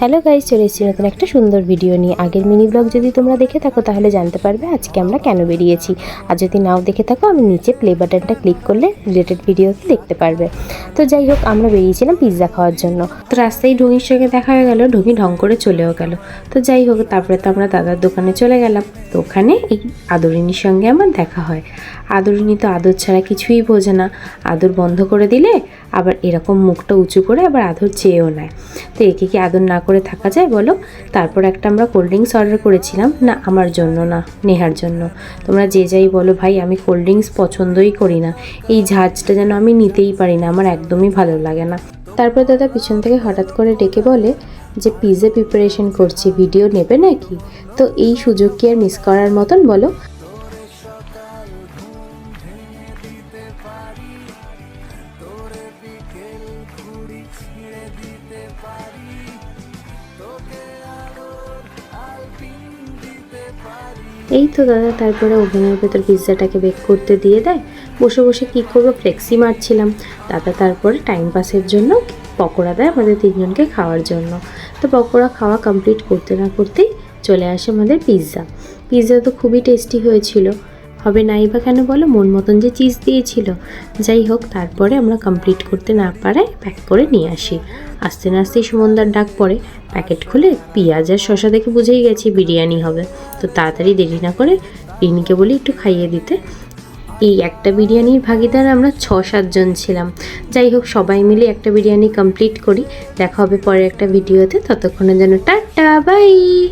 Hello guys চলে এসেছি নতুন একটা সুন্দর ভিডিও নিয়ে। আগের মিনি ব্লগ যদি তোমরা দেখে থাকো, তাহলে জানতে পারবে আজকে আমরা কেন বেরিয়েছি। আর যদি নাও দেখে থাকো, আমি নিচে প্লে বাটনটা ক্লিক করলে রিলেটেড ভিডিওতে দেখতে পারবে। তো যাই হোক, আমরা বেরিয়েছিলাম পিৎজা খাওয়ার জন্য। তো রাস্তায় ঢুঙির সঙ্গে দেখা হয়ে গেল, ঢুঙি ঢং করে চলেও গেল। তো যাই হোক, তারপরে তো আমরা দাদার দোকানে চলে গেলাম। তো ওখানে এই আদরিনীর সঙ্গে আমার দেখা হয়। আদরিনী তো আদর ছাড়া কিছুই বোঝে না। আদর বন্ধ করে দিলে আবার এরকম মুখটা উঁচু করে আবার আদর চেয়েও নেয়। তো একে কি আদর না করে থাকা যায় বলো? তারপর একটা আমরা কোল্ড ড্রিঙ্কস অর্ডার করেছিলাম। না, আমার জন্য না, নেহার জন্য। তোমরা যে যাই বলো ভাই, আমি কোল্ড ড্রিঙ্কস পছন্দই করি না। এই ঝাঁজটা যেন আমি নিতেই পারি না, আমার একদমই ভালো লাগে না। তারপর দাদা পিছন থেকে হঠাৎ করে ডেকে বলে যে পিজা প্রিপারেশন করছি ভিডিও নেবে নাকি? তো এই সুযোগ কি আর মিস করার মতন বলো? এই তো দাদা, তারপরে ওভেনের ভেতর পিৎজাটাকে বেক করতে দিয়ে দেয়। বসে বসে কী করব? ফ্লেক্সি মারছিলাম। দাদা তারপরে টাইম পাসের জন্য পকোড়া দেয় আমাদের তিনজনকে খাওয়ার জন্য। তো পকোড়া খাওয়া কমপ্লিট করতে না করতেই চলে আসে আমাদের পিৎজা পিৎজা তো খুবই টেস্টি হয়েছিল। হবে নাই বা কেন বলো? মন মতন যে চিজ দিয়েছিল। যাই হোক, তারপরে আমরা কমপ্লিট করতে না পারায় প্যাক করে নিয়ে আসি। আস্তে না আস্তেই সুমনদার ডাক পড়ে। প্যাকেট খুলে পেঁয়াজ আর শশা দেখে বুঝেই গেছি বিরিয়ানি হবে। তো তাড়াতাড়ি দেরি না করে রিনিকে বলি একটু খাইয়ে দিতে। এই একটা বিরিয়ানির ভাগিদার আমরা ছ সাতজন ছিলাম। যাই হোক, সবাই মিলে একটা বিরিয়ানি কমপ্লিট করি। দেখা হবে পরে একটা ভিডিওতে। ততক্ষণের জন্য টাটা বাই